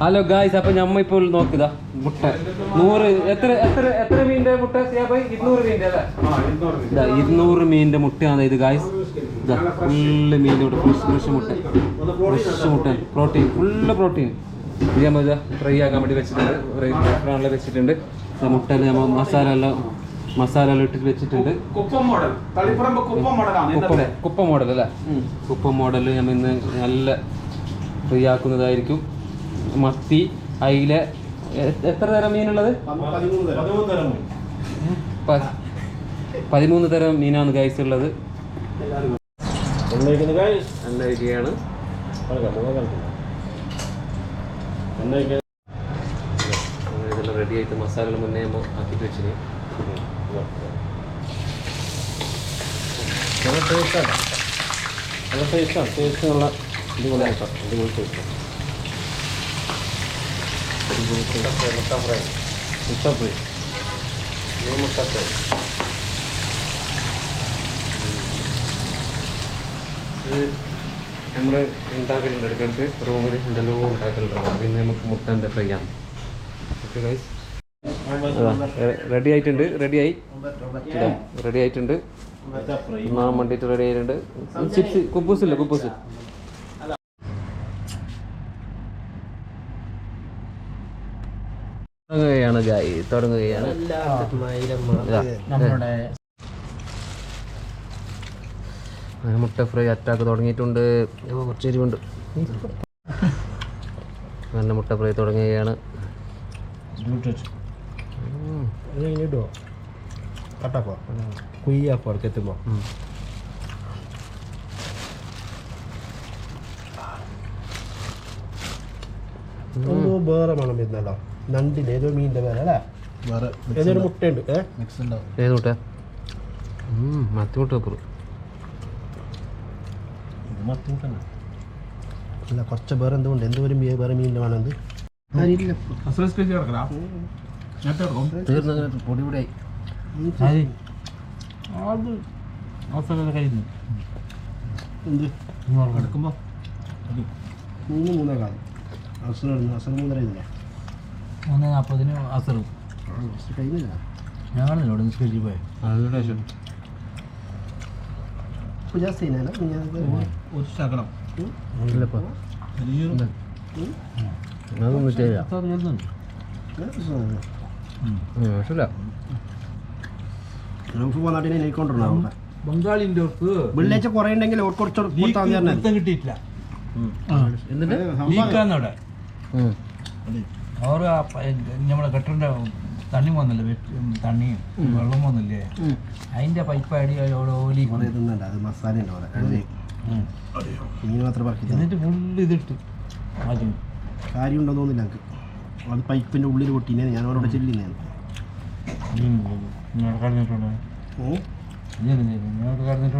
Hello guys അപ്പൊ ഞമ്മ ഇപ്പോൾ നോക്കുക മുട്ട. നൂറ് എത്ര എത്ര എത്ര മീനിന്റെ മുട്ട ഇരുന്നൂറ് മീനിന്റെ അല്ലേ? ഇരുന്നൂറ് മീനിന്റെ മുട്ടയാണ് ഇത് ഗായ്സ് ഫുള്ള് മീനിന്റെ മുട്ട ഫ്രഷ് ഫ്രഷ് മുട്ട. ഫ്രഷ് മുട്ട പ്രോട്ടീൻ ഫുള്ള് പ്രോട്ടീൻ ഇത് നമ്മൾ ഫ്രൈ ആക്കാൻ വേണ്ടി വെച്ചിട്ടുണ്ട്. ഫ്രൈ വെച്ചിട്ടുണ്ട്. മുട്ടയിൽ നമ്മൾ മസാല എല്ലാം മസാല എല്ലാം ഇട്ടിട്ട് വെച്ചിട്ടുണ്ട്. കുപ്പം മോഡൽ അല്ലേ? കുപ്പം മോഡൽ നമ്മൾ ഇന്ന് നല്ല ഫ്രീ ആക്കുന്നതായിരിക്കും. മത്തി അയില എത്ര തരം മീനുള്ളത്? പതിമൂന്ന് തരം മീനാണ് ഗൈസ് ഉള്ളത്. ഇതെല്ലാം റെഡി ആയിട്ട് മസാല മുന്നേ ആക്കിട്ട് ആക്കിയിട്ട് വെച്ചിന് നല്ല ടേസ്റ്റാണ് നല്ല ടേസ്റ്റാണ് ടേസ്റ്റ് നല്ല അടിപൊളി ആയിട്ടാണ് മുട്ട ഫ്രൈ മുട്ട ഫ്രൈ മുട്ട ഫ്രൈ ഇത് നമ്മൾ ഉണ്ടാക്കലുണ്ട് റൂമിൽ ഉണ്ടാക്കലുണ്ടാവും പിന്നെ നമുക്ക് മുട്ടന്റെ ഫ്രൈ ആണ് ഓക്കെ ഗൈസ് റെഡി ആയിട്ടുണ്ട്. റെഡി ആയി റെഡി ആയിട്ടുണ്ട്. തിന്നാൻ വേണ്ടിയിട്ട് റെഡി ആയിട്ടുണ്ട് ചിപ്സ് കുബൂസ് ഇല്ല കുബൂസ്? തുടങ്ങുകയാണ് ഗായി തുടങ്ങുകയാണ്. നമ്മുടെ മുട്ട ഫ്രൈ അറ്റാക്ക് തുടങ്ങിയിട്ടുണ്ട്. കുറച്ച് എരിവുണ്ട്. അങ്ങനെ മുട്ട ഫ്രൈ തുടങ്ങുകയാണ്. ഉം. ഇടുവോ? എന്തോ വേറെ മണം വരുന്നല്ലോ നണ്ടിന്റെ ഏതോ മീനിന്റെ പേര് അല്ലേ? വേറെ ഏതൊരു മുട്ടയുണ്ട്. ഏ? മിക്സ് ഉണ്ടാവും. ഏത് മുട്ട ഉം, മത്തി മുട്ട അപ്പുറം ഇത് മത്തി മുട്ട അല്ല കുറച്ച് വേറെ എന്തുകൊണ്ട് ഉണ്ട്. എന്തോ ഒരു മീ- വേറെ മീനിന്റെ മണം എന്ത് തീർന്ന പൊടി പൊടിയായി എന്ത് എടുക്കുമ്പോ. മൂന്ന് മൂന്നേ കാലം. മൂന്ന് നാൽപ്പതിന് കഴിഞ്ഞില്ല ഞങ്ങളല്ലേ നിസ്കരിച്ച് ബംഗാളിന്റെ അവർക്ക് വെള്ളിയാഴ്ച കുറേ ഉണ്ടെങ്കിൽ കിട്ടിയിട്ടില്ല. എന്നിട്ട് ലീക്കാന്നവിടെ ആ അവർ നമ്മളെ കെട്ടേണ്ട തണ്ണി വന്നല്ലേ തണ്ണിയും വെള്ളം വന്നില്ലേ അതിന്റെ പൈപ്പ് അടി അവിടെ തിന്നണ്ട അത് അവിടെ. മീൻ മാത്രം പറക്കി എന്നിട്ട് ഫുള്ള് ഇതിട്ട് ആദ്യം കാര്യം ഉണ്ടോ തോന്നില്ല എനിക്ക് അത് പൈപ്പിന്റെ ഉള്ളിൽ പൊട്ടിനെ ഞാൻ അവരോട് ചെല്ലിനെ കടന്നിട്ടുണ്ട് ഓ കടന്നിട്ടുണ്ട്